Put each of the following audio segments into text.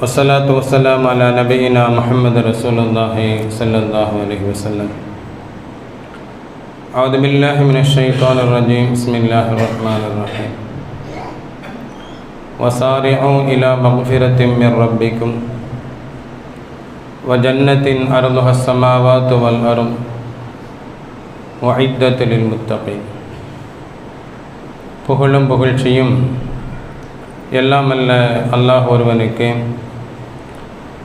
والصلاة والسلام على نبينا محمد رسول الله صلى الله عليه وسلم أعوذ بالله من الشيطان الرجيم بسم الله الرحمن الرحيم وسارعوا إلى مغفرة من ربكم وجنة أرضها السماوات والأرض வஐத்தலில் முத்தகை புகழும் புகழ்ச்சியும் எல்லாம் அல்ல அல்லாஹ் ஒருவனுக்கு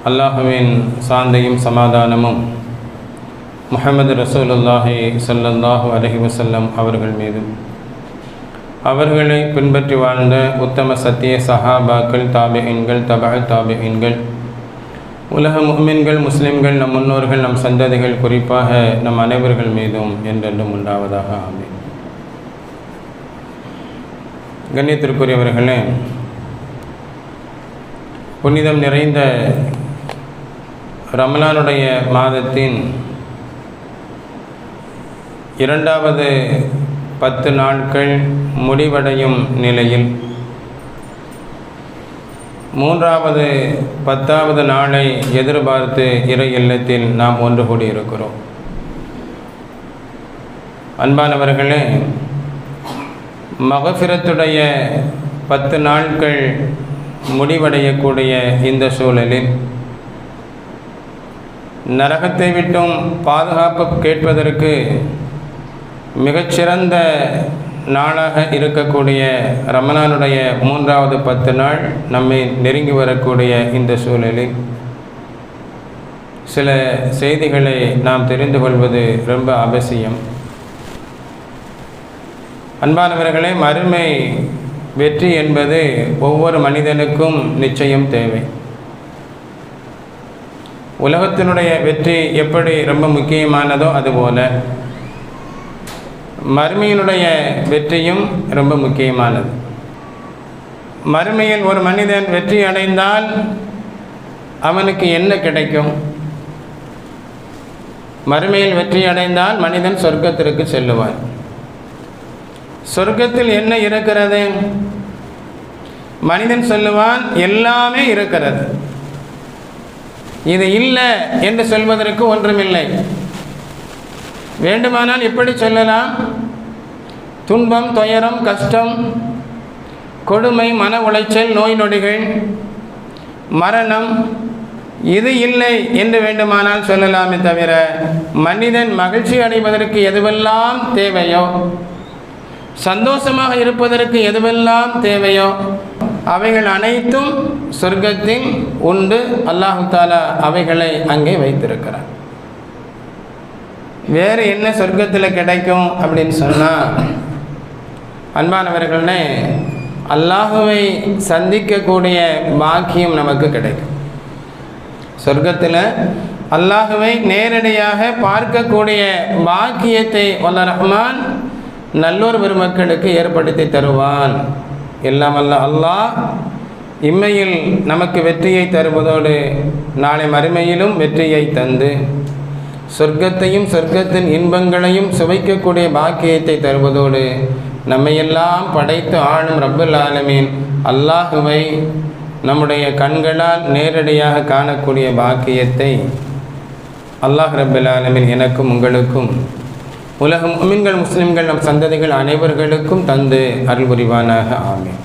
அல்லாஹுவின் சாந்தையும் சமாதானமும் முகமது ரசூலுல்லாஹி ஸல்லல்லாஹு அலஹி வசல்லம் அவர்கள் மீதும். அவர்களை பின்பற்றி வாழ்ந்த உத்தம சத்திய சஹாபாக்கள் தாபியின்கள் தபா தாபியின்கள் உலக முஹ்மின்கள் முஸ்லிம்கள் நம் முன்னோர்கள் நம் சந்ததிகள் குறிப்பாக நம் அனைவர்கள் மீதும் என்றென்றும் உண்டாவதாக. ஆமேன். கண்ணியத்திற்குரியவர்களே புனிதம் நிறைந்த ரமலானுடைய மாதத்தின் இரண்டாவது பத்து நாட்கள் முடிவடையும் நிலையில் மூன்றாவது பத்தாவது நாளை எதிர்பார்த்து இறை இல்லத்தில் நாம் ஒன்று கூடியிருக்கிறோம். அன்பானவர்களே மகஃபிரத்துடைய பத்து நாட்கள் முடிவடையக்கூடிய இந்த சூழலில் நரகத்தை விட்டும் பாதுகாப்பு கேட்பதற்கு மிகச்சிறந்த நாளாக இருக்கக்கூடிய ரமணானுடைய மூன்றாவது பத்து நாள் நம்மை நெருங்கி வரக்கூடிய இந்த சூழலில் சில செய்திகளை நாம் தெரிந்து கொள்வது ரொம்ப அவசியம். அன்பானவர்களே மறுமை வெற்றி என்பது ஒவ்வொரு மனிதனுக்கும் நிச்சயம் தேவை. உலகத்தினுடைய வெற்றி எப்படி ரொம்ப முக்கியமானதோ அதுபோல மறுமையினுடைய வெற்றியும் ரொம்ப முக்கியமானது. மறுமையில் ஒரு மனிதன் வெற்றி அடைந்தால் அவனுக்கு என்ன கிடைக்கும்? மறுமையில் வெற்றி அடைந்தால் மனிதன் சொர்க்கத்திற்கு செல்லுவான். சொர்க்கத்தில் என்ன இருக்கிறது? மனிதன் சொல்லுவான் எல்லாமே இருக்கிறது. இது இல்லை என்று சொல்வதற்கு ஒன்றுமில்லை. வேண்டுமானால் எப்படி சொல்லலாம். துன்பம் துயரம் கஷ்டம் கொடுமை மன உளைச்சல் நோய் நொடிகள் மரணம் இது இல்லை என்று வேண்டுமானால் சொல்லலாமே தவிர மனிதன் மகிழ்ச்சி அடைவதற்கு எதுவெல்லாம் தேவையோ சந்தோஷமாக இருப்பதற்கு எதுவெல்லாம் தேவையோ அவைகள் அனைத்தும் சொர்க்கத்தின் உண்டு. அல்லாஹு தாலா அவைகளை அங்கே வைத்திருக்கிறார் வேறு என்ன சொர்க்கத்தில் கிடைக்கும் அப்படின்னு சொன்னால் அன்பானவர்களே அல்லாஹுவை சந்திக்கக்கூடிய பாக்கியம் நமக்கு கிடைக்கும். சொர்க்கத்தில் அல்லாஹுவை நேரடியாக பார்க்கக்கூடிய பாக்கியத்தை வல்ல ரஹ்மான் நல்லோர் பெருமக்களுக்கு ஏற்படுத்தி தருவான். எல்லாம் அல்ல அல்லாஹ் இம்மையில் நமக்கு வெற்றியை தருவதோடு நாளை மறுமையிலும் வெற்றியை தந்து சொர்க்கத்தையும் சொர்க்கத்தின் இன்பங்களையும் சுவைக்கக்கூடிய பாக்கியத்தை தருவதோடு நம்மையெல்லாம் படைத்து ஆளும் ரப்பல் ஆலமீன். அல்லாஹுவை நம்முடைய கண்களால் நேரடியாக காணக்கூடிய பாக்கியத்தை அல்லாஹ் ரப்பல் ஆலமீன் எனக்கும் உங்களுக்கும் உலகம் மீன்கள் முஸ்லிம்கள் நம் சந்ததிகள் அனைவர்களுக்கும் தந்து அருள் புரிவானாக. ஆமீன்.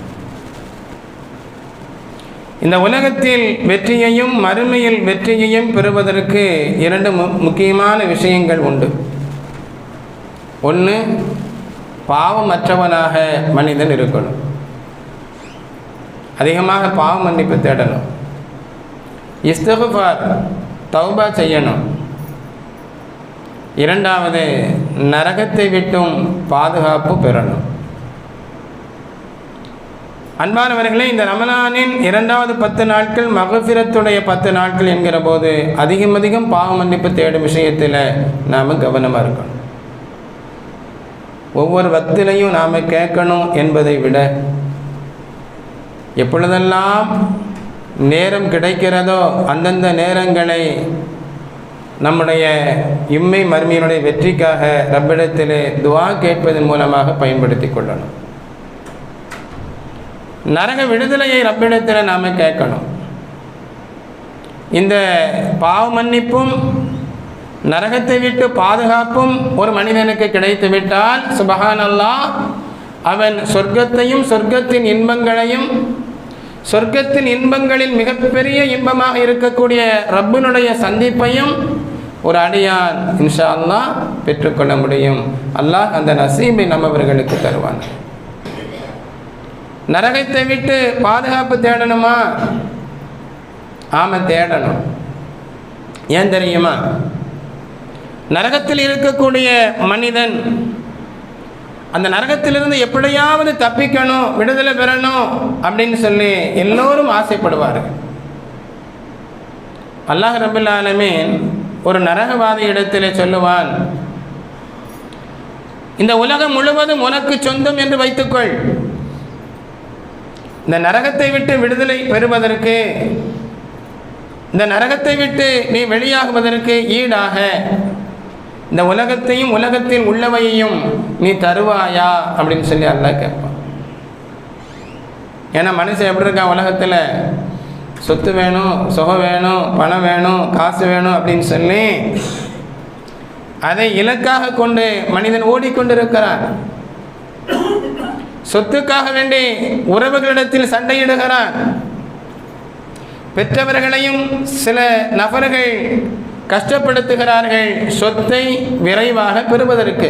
இந்த உலகத்தில் வெற்றியையும் மறுமையில் வெற்றியையும் பெறுவதற்கு இரண்டு மு முக்கியமான விஷயங்கள் உண்டு. ஒன்று பாவமற்றவனாக மனிதன் இருக்கணும். அதிகமாக பாவ மன்னிப்பு தேடணும். இஸ்தகுபார் தௌபா செய்யணும். இரண்டாவது நரகத்தை விட்டும் பாதுகாப்பு பெறணும். அன்பானவர்களே இந்த ரமலானின் இரண்டாவது பத்து நாட்கள் மகபிரத்துடைய பத்து நாட்கள் என்கிற போது அதிகம் அதிகம் பாவ மன்னிப்பு தேடும் விஷயத்தில் நாம் கவனமாக இருக்கணும். ஒவ்வொரு வக்திலையும் நாம் கேட்கணும் என்பதை விட எப்பொழுதெல்லாம் நேரம் கிடைக்கிறதோ அந்தந்த நேரங்களை நம்முடைய இம்மை மருமையினுடைய வெற்றிக்காக ரப்பிடத்திலே துவா கேட்பதன் மூலமாக பயன்படுத்தி கொள்ளணும். நரக விடுதலையை ரப்பிடத்தில் நாம் கேட்கணும். இந்த பாவ மன்னிப்பும் நரகத்தை விட்டு பாதுகாப்பும் ஒரு மனிதனுக்கு கிடைத்து விட்டால் சுபஹான் அல்லாஹ் அவன் சொர்க்கத்தையும் சொர்க்கத்தின் இன்பங்களையும் சொர்க்கத்தின் இன்பங்களில் மிகப்பெரிய இன்பமாக இருக்கக்கூடிய ரப்பினுடைய சந்திப்பையும் ஒரு அடியார் இன்ஷா பெற்றுக்கொள்ள முடியும். அல்லாஹ் அந்த நசீமை நம்மவர்களுக்கு தருவான். நரகத்தை விட்டு பாதுகாப்பு தேடணுமா? ஆம தேடணும். ஏன் தெரியுமா? நரகத்தில் இருக்கக்கூடிய மனிதன் அந்த நரகத்திலிருந்து எப்படியாவது தப்பிக்கணும் விடுதலை பெறணும் அப்படின்னு சொல்லி எல்லோரும் ஆசைப்படுவார்கள் அல்லாஹ் ரபுல் ஆலமீன் ஒரு நரகவாதி இடத்திலே சொல்லுவான் இந்த உலகம் முழுவதும் உனக்கு சொந்தம் என்று வைத்துக்கொள். இந்த நரகத்தை விட்டு விடுதலை பெறுவதற்கு இந்த நரகத்தை விட்டு நீ வெளியாகுவதற்கு ஈடாக. இந்த உலகத்தையும் உலகத்தில் உள்ளவையையும் நீ தருவாயா? அப்படின்னு சொல்லி அல்லாஹ் கேட்பான். ஏன்னா மனுஷன் எப்படி இருக்கான் உலகத்தில்? சொத்து வேணும் சுகம் வேணும் பணம் வேணும் காசு வேணும் அப்படின்னு சொல்லி அதை இலக்காக கொண்டு மனிதன் ஓடிக்கொண்டிருக்கிறான். சொத்துக்காக வேண்டி உறவுகளிடத்தில் சண்டையிடுகிறான். பெற்றவர்களையும் சில நபர்கள் கஷ்டப்படுத்துகிறார்கள் சொத்தை விரைவாக பெறுவதற்கு.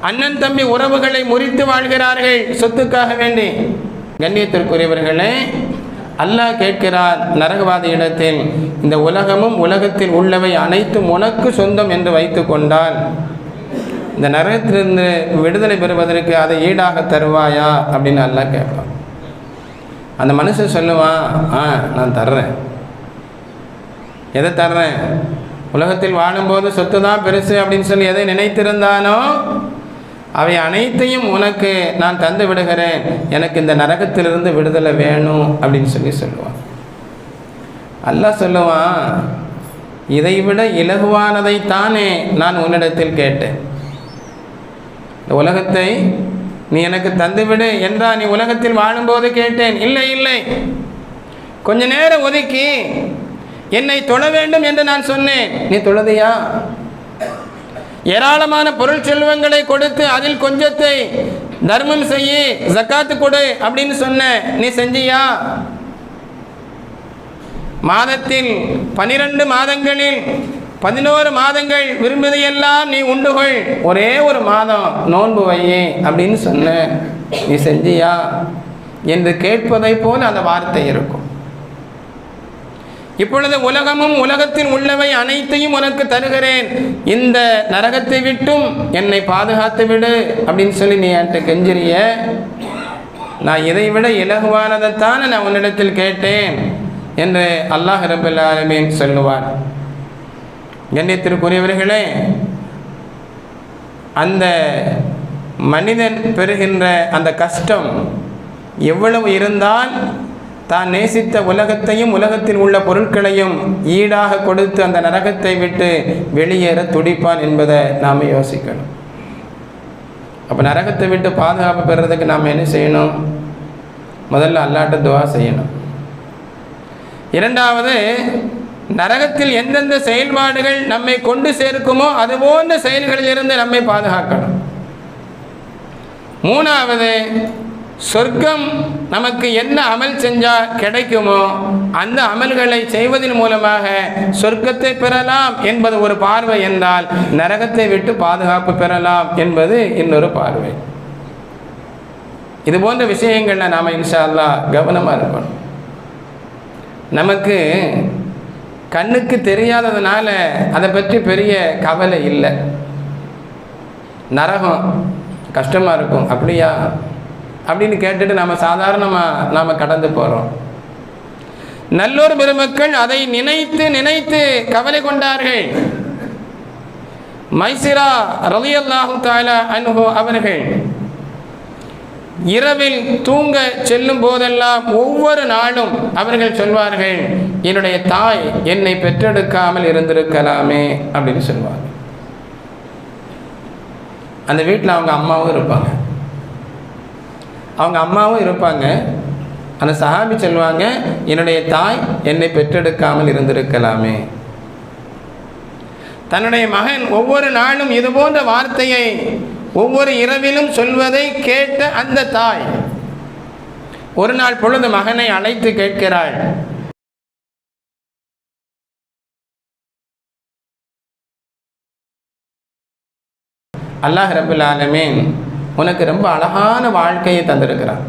அண்ணன் தம்பி உறவுகளை முறித்து வாழ்கிறார்கள் சொத்துக்காக வேண்டி. கண்ணியத்திற்குரியவர்களே அல்லாஹ் கேட்கிறார் நரகவாத இடத்தில் இந்த உலகமும் உலகத்தில் உள்ளவை அனைத்தும் உனக்கு சொந்தம் என்று வைத்து கொண்டால் இந்த நரகத்திலிருந்து விடுதலை பெறுவதற்கு அதை ஈடாக தருவாயா? அப்படின்னு அல்லாஹ் கேட்பான். அந்த மனுஷன் சொல்லுவான் ஆ நான் தர்றேன். எதை தர்றேன்? உலகத்தில் வாழும்போது சொத்து தான் பெருசு அப்படின்னு சொல்லி எதை நினைத்திருந்தானோ அவை அனைத்தையும் உனக்கு நான் தந்து விடுகிறேன். எனக்கு இந்த நரகத்திலிருந்து விடுதலை வேணும் அப்படின்னு சொல்லி சொல்லுவான். அல்ல சொல்லுவான் இதைவிட இலகுவானதைத்தானே நான் உன்னிடத்தில் கேட்டேன். இந்த உலகத்தை நீ எனக்கு தந்துவிடு என்றா நீ உலகத்தில் வாழும்போது கேட்டேன். இல்லை இல்லை. கொஞ்ச நேரம் ஒதுக்கி என்னை தொழ வேண்டும் என்று நான் சொன்னேன். நீ தொழுதையா? ஏராளமான பொருள் செல்வங்களை கொடுத்து அதில் கொஞ்சத்தை தர்மம் செய்ய ஜக்காத்து கொடு அப்படின்னு சொன்ன நீ செஞ்சியா? மாதத்தில் பனிரெண்டு மாதங்களில் பதினோரு மாதங்கள் விரும்புவதையெல்லாம் நீ உண்டுகொள். ஒரே ஒரு மாதம் நோன்பு வையே அப்படின்னு சொன்ன நீ செஞ்சியா? என்று கேட்பதை போல் அந்த வார்த்தை இருக்கும். இப்பொழுது உலகமும் உலகத்தில் உள்ளவை அனைத்தையும் உனக்கு தருகிறேன். இந்த நரகத்தை விட்டும் என்னை பாதுகாத்து விடு அப்படின்னு சொல்லி நீ என்கிட்ட கெஞ்சிறிய. நான் இதை விட இலகுவானதைத்தானே நான் உன்னிடத்தில் கேட்டேன் என்று அல்லாஹ் ரபுல் சொல்லுவார். கண்ணியத்திற்குரியவர்களே அந்த மனிதன் பெறுகின்ற அந்த கஷ்டம் எவ்வளவு இருந்தால் தான் நேசித்த உலகத்தையும் உலகத்தில் உள்ள பொருட்களையும் ஈடாக கொடுத்து அந்த நரகத்தை விட்டு வெளியேற துடிப்பான் என்பதை நாம் யோசிக்கணும். அப்போ நரகத்தை விட்டு பாதுகாப்பு பெறுறதுக்கு நாம் என்ன செய்யணும்? முதல்ல அல்லாட்ட துவா செய்யணும். இரண்டாவது நரகத்தில் எந்தெந்த செயல்பாடுகள் நம்மை கொண்டு சேர்க்குமோ அது போன்ற செயல்களிலிருந்து நம்மை பாதுகாக்கணும். மூணாவது சொர்க்கம் நமக்கு என்ன அமல் செஞ்சால் கிடைக்குமோ அந்த அமல்களை செய்வதன் மூலமாக சொர்க்கத்தை பெறலாம் என்பது ஒரு பார்வை என்றால் நரகத்தை விட்டு பாதுகாப்பு பெறலாம் என்பது இன்னொரு பார்வை. இது போன்ற விஷயங்களில் நாம் இன்ஷா அல்லா கவனமாக இருக்கணும். நமக்கு கண்ணுக்கு தெரியாததுனால அதை பற்றி பெரிய கவலை இல்லை. நரகம் கஷ்டமாக இருக்கும். அப்படியா? அப்படின்னு கேட்டுட்டு நம்ம சாதாரணமாக நாம் கடந்து போகிறோம் நல்லோர் பெருமக்கள் அதை நினைத்து நினைத்து கவலை கொண்டார்கள். மைசிரா ரலியல்லாஹு தாலா அன்ஹு அவர்கள் இரவில் தூங்க செல்லும் போதெல்லாம் ஒவ்வொரு நாளும் அவர்கள் சொல்வார்கள் என்னுடைய தாய் என்னை பெற்றெடுக்காமல் இருந்திருக்கலாமே அப்படின்னு சொல்வாங்க. அந்த வீட்டில் அவங்க அம்மாவும் இருப்பாங்க. அவங்க அம்மாவும் இருப்பாங்க. அந்த சஹாபி சொல்லுவாங்க என்னுடைய தாய் என்னை பெற்றெடுக்காமல் இருந்திருக்கலாமே. தன்னுடைய மகன் ஒவ்வொரு நாளும் இது போன்ற வார்த்தையை ஒவ்வொரு இரவிலும் சொல்வதை கேட்ட அந்த தாய் ஒரு நாள் பொழுது மகனை அழைத்து கேட்கிறாள். அல்லாஹ் ரபுல் ஆலமேன் உனக்கு ரொம்ப அழகான வாழ்க்கையை தந்திருக்கிறான்.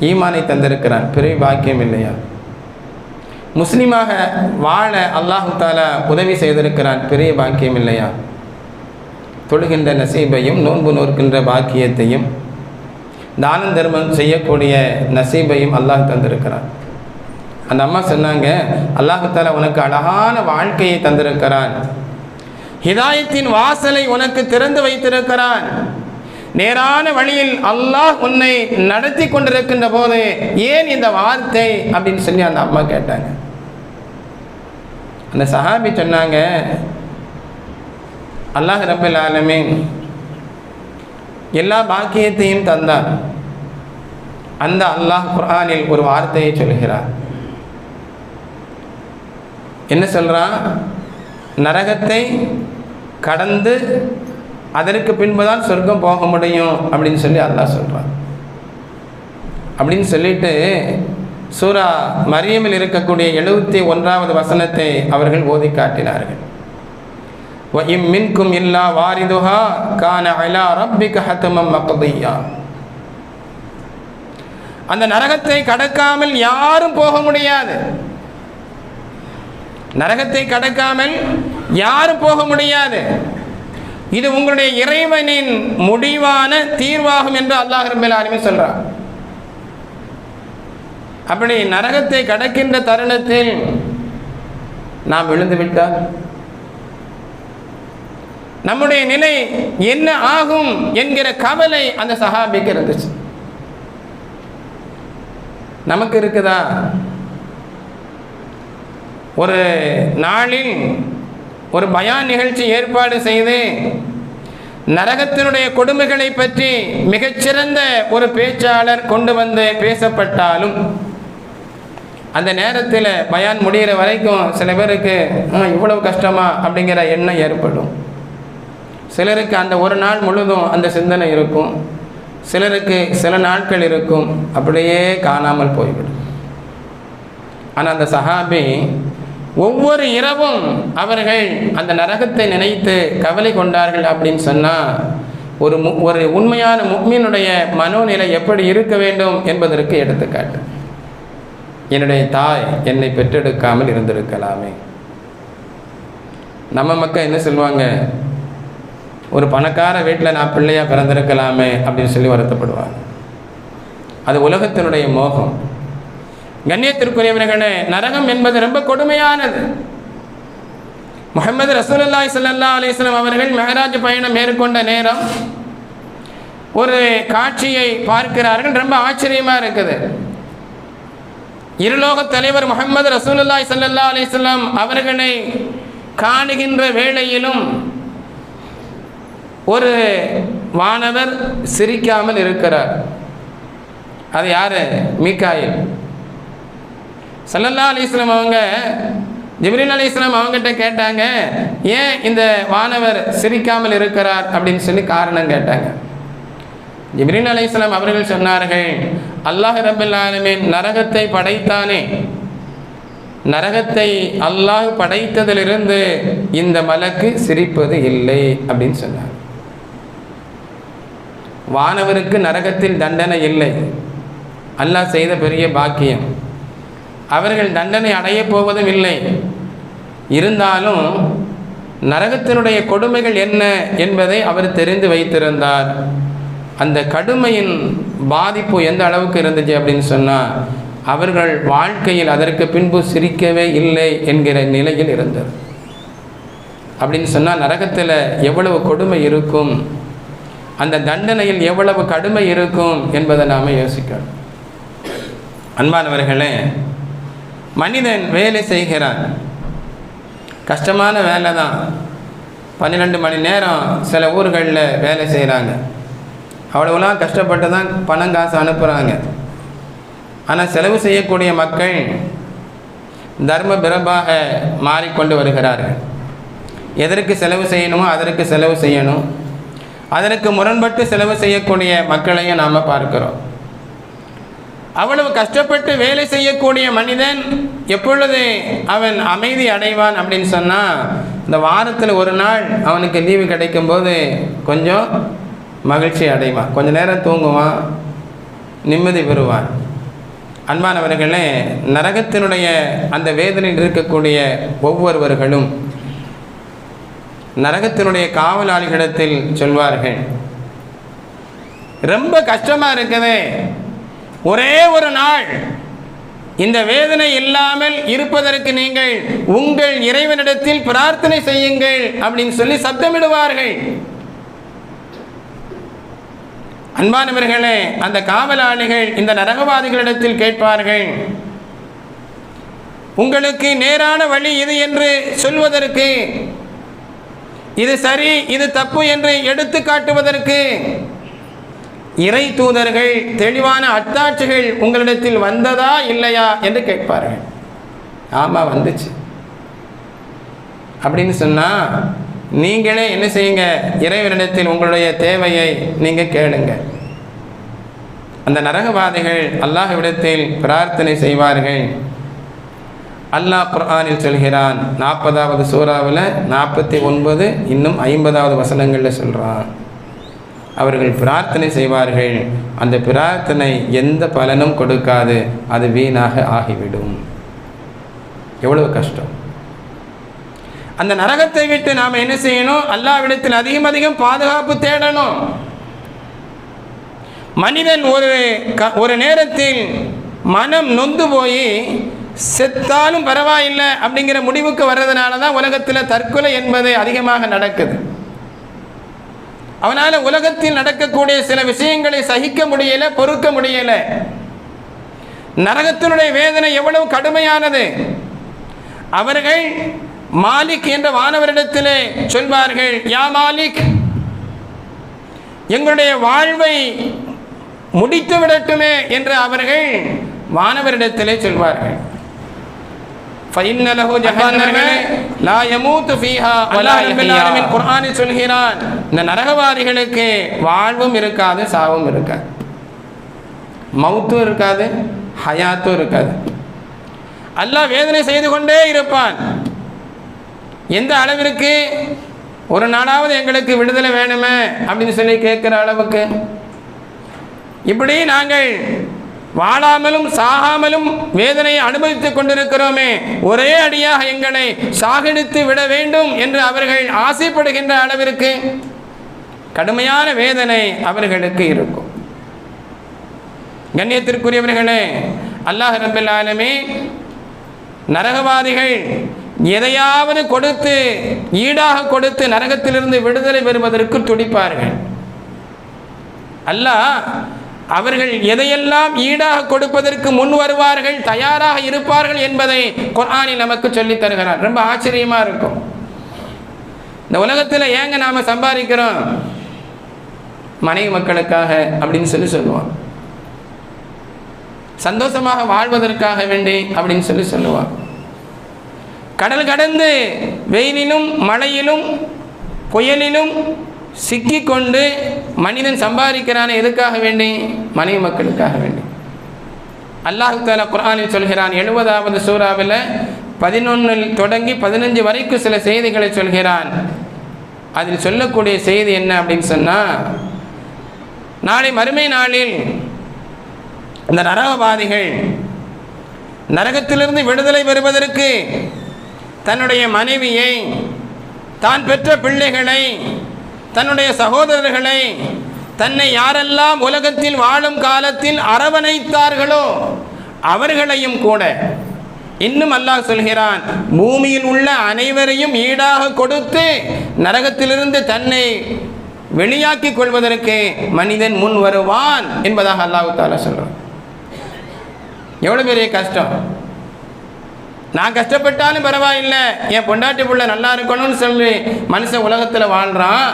ஈமானை தந்திருக்கிறான். பெரிய பாக்கியம் இல்லையா? முஸ்லீமாக வாழ அல்லாஹு தாலா உதவி செய்திருக்கிறான். பெரிய பாக்கியம் இல்லையா? தொழுகின்ற நசீபையும் நோன்பு நோக்கின்ற பாக்கியத்தையும் தானம் தர்மம் செய்யக்கூடிய நசீபையும் அல்லாஹ் தந்திருக்கிறான். அந்த அம்மா சொன்னாங்க அல்லாஹு தாலா உனக்கு அழகான வாழ்க்கையை தந்திருக்கிறான். ஹிதாயத்தின் வாசலை உனக்கு திறந்து வைத்திருக்கிறான் நேரான வழியில் அல்லாஹ் உன்னை நடத்தி கொண்டிருக்கின்ற போது ஏன் இந்த வார்த்தை அப்படின்னு சொல்லி அந்த அம்மா கேட்டாங்க. அந்த சஹாபி சொன்னாங்க அல்லாஹ் ரபுல் ஆலமே எல்லா பாக்கியத்தையும் தந்தார். அந்த அல்லாஹ் குரானில் ஒரு வார்த்தையை சொல்கிறார். என்ன சொல்கிறான் நரகத்தை கடந்து அதற்கு பின்பு தான் சொர்க்கம் போக முடியும் அப்படின்னு சொல்லி அல்லா சொல்கிறான் அப்படின்னு சொல்லிட்டு சூரா மரியமில் இருக்கக்கூடிய எழுபத்தி ஒன்றாவது வசனத்தை அவர்கள் ஓதி காட்டினார்கள். இம்மின்கும் இல்லா வாரிதுஹா கான அலா ரப்பிக ஹத்தமம் மக்கதையா அந்த நரகத்தை கடக்காமல் யாரும் போக முடியாது. நரகத்தை கடக்காமல் யாரும் போக முடியாது. இது உங்களுடைய இறைவனின் முடிவான தீர்வாகும் என்று அல்லாஹ் ரபுல் ஆலமீன் சொல்றார் அப்படி நரகத்தை கடக்கின்ற தருணத்தில் நாம் விழுந்து விட்டால்? நம்முடைய நிலை என்ன ஆகும் என்கிற கவலை அந்த சஹாபிக்கு இருந்துச்சு. நமக்கு இருக்குதா? ஒரு நாளில் ஒரு பயான் நிகழ்ச்சி ஏற்பாடு செய்து நரகத்தினுடைய கொடுமைகளை பற்றி மிகச்சிறந்த ஒரு பேச்சாளர் கொண்டு வந்து பேசப்பட்டாலும் அந்த நேரத்தில் பயான் முடிகிற வரைக்கும் சில பேருக்கு இவ்வளவு கஷ்டமா? அப்படிங்கிற எண்ணம் ஏற்படும். சிலருக்கு அந்த ஒரு நாள் முழுதும் அந்த சிந்தனை இருக்கும். சிலருக்கு சில நாட்கள் இருக்கும். அப்படியே காணாமல் போய்விடும். ஆனால் அந்த சஹாபி ஒவ்வொரு இரவும் அவர்கள் அந்த நரகத்தை நினைத்து கவலை கொண்டார்கள் அப்படின்னு சொன்னால் ஒரு மு ஒரு உண்மையான முக்மீனுடைய மனோநிலை எப்படி இருக்க வேண்டும் என்பதற்கு எடுத்துக்காட்டு. என்னுடைய தாய் என்னை பெற்றெடுக்காமல் இருந்திருக்கலாமே. நம்ம மக்கள் என்ன சொல்லுவாங்க? ஒரு பணக்கார வீட்டில் நான் பிள்ளையாக பிறந்திருக்கலாமே அப்படின்னு சொல்லி வருத்தப்படுவாங்க. அது உலகத்தினுடைய மோகம். கண்ணியத்திற்குரியவர்களே நரகம் என்பது ரொம்ப கொடுமையானது. முகமது ரசூலுல்லாய் சல்லா அலிஸ்லாம் அவர்கள் மெஹராஜ் பயணம் மேற்கொண்ட நேரம் ஒரு காட்சியை பார்க்கிறார்கள். ரொம்ப ஆச்சரியமாக இருக்குது. இருலோக தலைவர் முகமது ரசூலுல்லாய் சல்லா அலிஸ்லாம் அவர்களை காணுகின்ற வேளையிலும் ஒரு வானவர் சிரிக்காமல் இருக்கிறார். அது யாரு? மீக்காயில். சல்லல்லா அலிஸ்லாம் அவங்க ஜிப்ரீல் அலிஸ்லாம் அவங்ககிட்ட கேட்டாங்க ஏன் இந்த வானவர் சிரிக்காமல் இருக்கிறார்? அப்படின்னு சொல்லி காரணம் கேட்டாங்க. ஜிப்ரீல் அலிஸ்லாம் அவர்கள் சொன்னார்கள் அல்லாஹ் ரபுல்லாலுமின் நரகத்தை படைத்தானே. நரகத்தை அல்லாஹ் படைத்ததிலிருந்து இந்த மலக்கு சிரிப்பது இல்லை அப்படின்னு சொன்னார் வானவருக்கு நரகத்தில் தண்டனை இல்லை. அல்லாஹ் செய்த பெரிய பாக்கியம். அவர்கள் தண்டனை அடையப் போவதும் இல்லை. இருந்தாலும் நரகத்தினுடைய கொடுமைகள் என்ன என்பதை அவர் தெரிந்து வைத்திருந்தார். அந்த கடுமையின் பாதிப்பு எந்த அளவுக்கு இருந்துச்சு அப்படின்னு சொன்னால் அவர்கள் வாழ்க்கையில் அதற்கு பின்பு சிரிக்கவே இல்லை என்கிற நிலையில் இருந்தது. அப்படின்னு சொன்னால் நரகத்தில் எவ்வளவு கொடுமை இருக்கும் அந்த தண்டனையில் எவ்வளவு கடுமை இருக்கும் என்பதை நாம் யோசிக்கணும். அன்பானவர்களே மனிதன் வேலை செய்கிறான். கஷ்டமான வேலை தான். பன்னிரெண்டு மணி நேரம் சில ஊர்களில் வேலை செய்கிறாங்க. அவ்வளவுலாம் கஷ்டப்பட்டு தான் பணம் காசு அனுப்புகிறாங்க ஆனால் செலவு செய்யக்கூடிய மக்கள் தர்ம பிரபாக மாறிக்கொண்டு வருகிறார்கள். எதற்கு செலவு செய்யணுமோ அதற்கு செலவு செய்யணும். அதற்கு முரண்பட்டு செலவு செய்யக்கூடிய மக்களையும் நாம் பார்க்கிறோம். அவ்வளவு கஷ்டப்பட்டு வேலை செய்யக்கூடிய மனிதன் எப்பொழுது அவன் அமைதி அடைவான் அப்படின்னு சொன்னால் இந்த வாரத்தில் ஒரு நாள் அவனுக்கு லீவு கிடைக்கும்போது கொஞ்சம் மகிழ்ச்சி அடைவான். கொஞ்ச நேரம் தூங்குவான் நிம்மதி பெறுவான். அன்பானவர்களே நரகத்தினுடைய அந்த வேதனையில் இருக்கக்கூடிய ஒவ்வொருவர்களும் நரகத்தினுடைய காவலாளிகளிடத்தில் சொல்வார்கள் ரொம்ப கஷ்டமாக இருக்குது. ஒரே ஒரு நாள். இந்த வேதனை இல்லாமல் இருப்பதற்கு நீங்கள் உங்கள் இறைவனிடத்தில் பிரார்த்தனை செய்யுங்கள் அப்படின்னு சொல்லி சப்தமிடுவார்கள். அன்பானவர்களே அந்த காவலாளிகள் இந்த நரகவாதிகளிடத்தில் கேட்பார்கள் உங்களுக்கு நேரான வழி இது என்று சொல்வதற்கு இது சரி இது தப்பு என்று எடுத்து காட்டுவதற்கு இறை தூதர்கள் தெளிவான அத்தாட்சிகள் உங்களிடத்தில் வந்ததா இல்லையா என்று கேட்பார்கள். ஆமாம் வந்துச்சு. அப்படின்னு சொன்னால் நீங்களே என்ன செய்யுங்க? இறைவனிடத்தில் உங்களுடைய தேவையை நீங்கள் கேளுங்க. அந்த நரகவாதிகள் அல்லாஹ்விடத்தில் பிரார்த்தனை செய்வார்கள். அல்லாஹ் குர்ஆனில் சொல்கிறான் நாற்பதாவது சூறாவில் நாற்பத்தி ஒன்பது இன்னும் ஐம்பதாவது வசனங்களில் சொல்கிறான் அவர்கள் பிரார்த்தனை செய்வார்கள். அந்த பிரார்த்தனை எந்த பலனும் கொடுக்காது. அது வீணாக ஆகிவிடும். எவ்வளவு கஷ்டம். அந்த நரகத்தை விட்டு நாம் என்ன செய்யணும்? அல்லாவிடத்தில் அதிகம் அதிகம் பாதுகாப்பு தேடணும். மனிதன் ஒரு க- ஒரு நேரத்தில் மனம் நொந்து போய் செத்தாலும் பரவாயில்லை அப்படிங்கிற முடிவுக்கு வர்றதுனால தான் உலகத்தில் தற்கொலை என்பது அதிகமாக நடக்குது. அவனால் உலகத்தில் நடக்கக்கூடிய சில விஷயங்களை சகிக்க முடியல பொறுக்க முடியல. நரகத்தினுடைய வேதனை எவ்வளவு கடுமையானது. அவர்கள் மாலிக் என்ற வானவரிடத்திலே சொல்வார்கள் யா மாலிக் எங்களுடைய வாழ்வை முடித்து விடட்டுமே என்று அவர்கள் வானவரிடத்திலே சொல்வார்கள். فإن له جهنم لا يموت فيها ولا يحيا குர்ஆனில் சொல்கிறான் இந்த நரகவாதிகளுக்கு வாழ்வும் இருக்காது சாவும் இருக்காது மௌத்தும் இருக்காது ஹயாத்தும் இருக்காது அல்லாஹ் வேதனை செய்து கொண்டே இருப்பான் எந்த அளவிற்கு ஒரு நாளாவது எங்களுக்கு விடுதலை வேணுமே அப்படின்னு சொல்லி கேட்குற அளவுக்கு இப்படி நாங்கள் வாழாமலும் சாகாமலும் வேதனையை அனுபவித்துக் கொண்டிருக்கிறோமே ஒரே அடியாக எங்களை சாகடித்து விட வேண்டும் என்று அவர்கள் ஆசைப்படுகின்ற அளவிற்கு கடுமையான வேதனை அவர்களுக்கு இருக்கும். கண்ணியத்திற்குரியவர்களே அல்லாஹ் ரபில் ஆலமே நரகவாதிகள் எதையாவது கொடுத்து ஈடாக கொடுத்து நரகத்திலிருந்து விடுதலை பெறுவதற்கு துடிப்பார்கள். அல்லாஹ் அவர்கள் எதையெல்லாம் ஈடாக கொடுப்பதற்கு முன் வருவார்கள் தயாராக இருப்பார்கள் என்பதை குர்ஆனில் நமக்கு சொல்லித் தருகிறார். ரொம்ப ஆச்சரியமா இருக்கும். இந்த உலகத்தில் ஏங்க நாம சம்பாதிக்கிறோம்? மனைவி மக்களுக்காக அப்படின்னு சொல்லி சொல்லுவான் சந்தோஷமாக வாழ்வதற்காக வேண்டி அப்படின்னு சொல்லி சொல்லுவான் கடல் கடந்து வெயிலிலும் மழையிலும் புயலிலும் சிக்கிக்கொண்டு மனிதன் சம்பாதிக்கிறான் எதுக்காக வேண்டி? மனைவி மக்களுக்காக வேண்டி. அல்லாஹு தாலா குரானில் சொல்கிறான் எழுபதாவது சூறாவில் பதினொன்றில் தொடங்கி பதினஞ்சு வரைக்கும் சில செய்திகளை சொல்கிறான். அதில் சொல்லக்கூடிய செய்தி என்ன அப்படின்னு சொன்னால் நாளை மறுமை நாளில் இந்த நரகவாதிகள் நரகத்திலிருந்து விடுதலை பெறுவதற்கு தன்னுடைய மனைவியை தான் பெற்ற பிள்ளைகளை தன்னுடைய சகோதரர்களை தன்னை யாரெல்லாம் உலகத்தில் வாழும் காலத்தில் அரவணைத்தார்களோ அவர்களையும் கூட இன்னும் அல்லாஹ் சொல்கிறான் பூமியில் உள்ள அனைவரையும் ஈடாக கொடுத்து நரகத்திலிருந்து தன்னை வெளியாக்கிக் கொள்வதற்கு மனிதன் முன் வருவான் என்பதாக அல்லாஹு தாலா சொல்கிறான் எவ்வளோ பெரிய கஷ்டம். நான் கஷ்டப்பட்டாலும் பரவாயில்லை என் பொண்டாட்டி பிள்ளை நல்லா இருக்கணும்னு சொல்லி மனுஷன் உலகத்தில் வாழ்கிறான்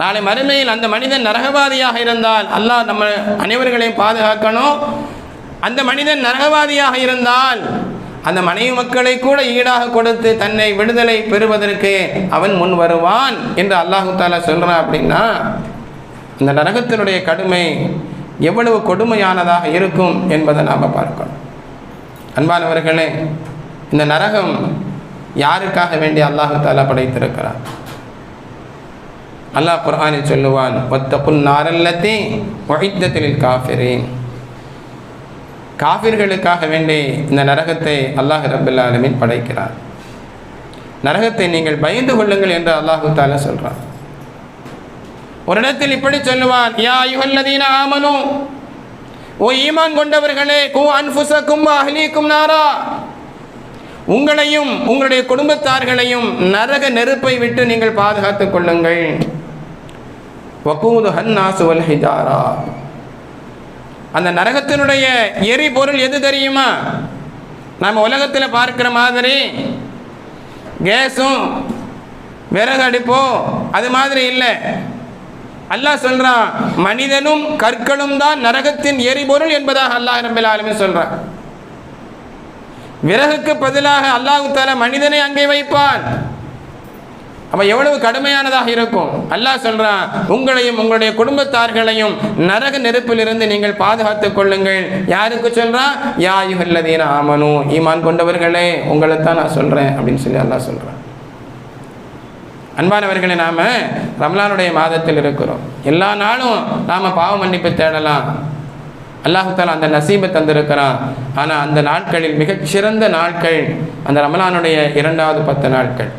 நாளை மறுமையில் அந்த மனிதன் நரகவாதியாக இருந்தால் அல்லாஹ் நம்ம அனைவர்களையும் பாதுகாக்கணும். அந்த மனிதன் நரகவாதியாக இருந்தால் அந்த மனைவி மக்களை கூட ஈடாக கொடுத்து தன்னை விடுதலை பெறுவதற்கு அவன் முன் வருவான் என்று அல்லாஹு தாலா சொல்கிறான் அப்படின்னா இந்த நரகத்தினுடைய கடுமை எவ்வளவு கொடுமையானதாக இருக்கும் என்பதை நாம் பார்க்கணும். அன்பானவர்களே இந்த நரகம் யாருக்காக வேண்டி அல்லாஹு தாலா படைத்திருக்கிறார்? அல்லாஹ் குர்ஆனில் சொல்லுவான் ஒத்தப்புல் நாரல்லத்தே ஒழித்தத்தில் காஃபிரேன். காஃபிர்களுக்காக வேண்டி இந்த நரகத்தை அல்லாஹ் ரபுல்லா படைக்கிறார் நரகத்தை நீங்கள் பயந்து கொள்ளுங்கள் என்று அல்லாஹு தாலா சொல்கிறான் ஒரு இடத்தில் இப்படி சொல்லுவான் யா யுகல்லதீன ஆமனும் ஓ ஈமான் கொண்டவர்களே கூ அன்புசக்கும் அஹ்லீக்கும் நாரா. உங்களையும் உங்களுடைய குடும்பத்தார்களையும் நரக நெருப்பை விட்டு நீங்கள் பாதுகாத்துக் கொள்ளுங்கள். வக்கூது ஹன்னாசு வல் ஹிஜாரா. அந்த நரகத்தினுடைய எரிபொருள் எது தெரியுமா? நம்ம உலகத்தில் பார்க்குற மாதிரி கேஸும் விறகு அடுப்போ அது மாதிரி இல்லை. அல்லாஹ் சொல்கிறான் மனிதனும் கற்களும் தான் நரகத்தின் எரிபொருள் என்பதாக அல்லாஹ் ரபில் சொல்கிறான் விறகுக்கு பதிலாக அல்லாஹு தால மனிதனை அங்கே வைப்பான். அப்போ எவ்வளவு கடுமையானதாக இருக்கும்? அல்லாஹ் சொல்கிறான் உங்களையும் உங்களுடைய குடும்பத்தார்களையும் நரக நெருப்பிலிருந்து நீங்கள் பாதுகாத்துக் கொள்ளுங்கள். யாருக்கு சொல்கிறான் யா யுகல்லதீன ஆமனு ஈமான் கொண்டவர்களே உங்களை தான் நான் சொல்கிறேன் அப்படின்னு சொல்லி அல்லாஹ் சொல்கிறான் அன்பானவர்களை நாம் ரம்லானுடைய மாதத்தில் இருக்கிறோம். எல்லா நாளும் நாம் பாவ மன்னிப்பு தேடலாம். அல்லாஹால அந்த நசீபை தந்திருக்கிறான். ஆனால் அந்த நாட்களில் மிகச்சிறந்த நாட்கள் அந்த ரமலானுடைய இரண்டாவது பத்து நாட்கள்.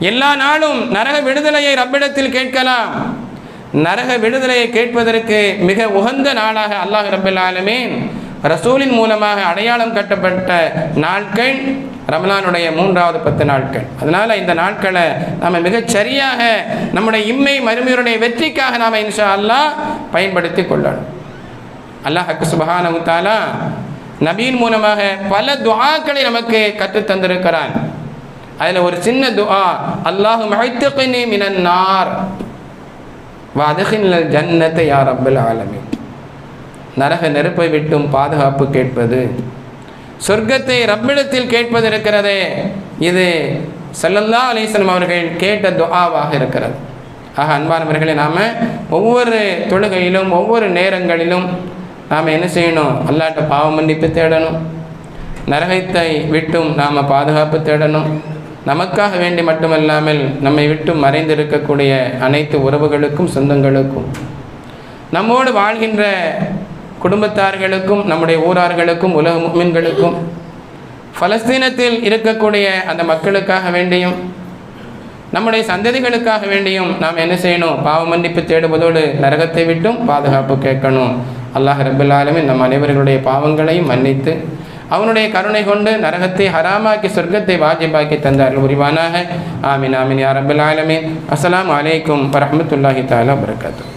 எல்லா நாளும் நரக விடுதலையை ரப்பிடத்தில் கேட்கலாம். நரக விடுதலையை கேட்பதற்கு மிக உகந்த நாளாக அல்லாஹ் ரபில் ரசூலின் மூலமாக அடையாளம் கட்டப்பட்ட நாட்கள் ரமலானுடைய மூன்றாவது பத்து நாட்கள். அதனால் இந்த நாட்களை நாம் மிகச் சரியாக நம்முடைய இம்மை மருமையுடைய வெற்றிக்காக நாம் இன்ஷா அல்லாஹ் பயன்படுத்தி கொள்ளணும். அல்லாஹக்கு சுபஹானஹு தஆலா நபியின் மூலமாக பல துவாக்களை நமக்கு கற்றுத் தந்திருக்கிறான். அதில் ஒரு சின்ன துஆ அல்லாஹு மஹைத்துகினி மினன் நார். வதகின் ஜன்னத்தை யார் அப்பல் ஆலமி நரக நெருப்பை விட்டும் பாதுகாப்பு கேட்பது. சொர்க்கத்தை ரப்பிடத்தில் கேட்பது இருக்கிறதே. இது செல்லல்லா அலிஸ்லம் அவர்கள் கேட்ட துஆவாக இருக்கிறது. ஆக அன்பானவர்களை நாம் ஒவ்வொரு தொழுகையிலும் ஒவ்வொரு நேரங்களிலும் நாம் என்ன செய்யணும்? அல்லாட்ட பாவ மன்னிப்பு தேடணும். நரகத்தை விட்டும் நாம் பாதுகாப்பு தேடணும். நமக்காக வேண்டி மட்டுமல்லாமல் நம்மை விட்டு மறைந்திருக்கக்கூடிய அனைத்து உறவுகளுக்கும் சொந்தங்களுக்கும் நம்மோடு வாழ்கின்ற குடும்பத்தார்களுக்கும் நம்முடைய ஊரார்களுக்கும் உலக மீன்களுக்கும் பலஸ்தீனத்தில் இருக்கக்கூடிய அந்த மக்களுக்காக வேண்டியும் நம்முடைய சந்ததிகளுக்காக வேண்டியும் நாம் என்ன செய்யணும்? பாவ மன்னிப்பு தேடுவதோடு நரகத்தை விட்டும் பாதுகாப்பு கேட்கணும். அல்லாஹ் ரபுல்லாலுமே நம் அனைவர்களுடைய பாவங்களையும் மன்னித்து அவனுடைய கருணை கொண்டு நரகத்தை ஹராமாக்கி சொர்க்கத்தை வாஜிபாக்கி தந்தார்கள் உரிவானாக ஆமீன் ஆமீன் யா ரபுல் ஆலமின். அஸ்ஸலாமு அலைக்கும் வரஹ்மத்துல்லாஹி வரகாத்து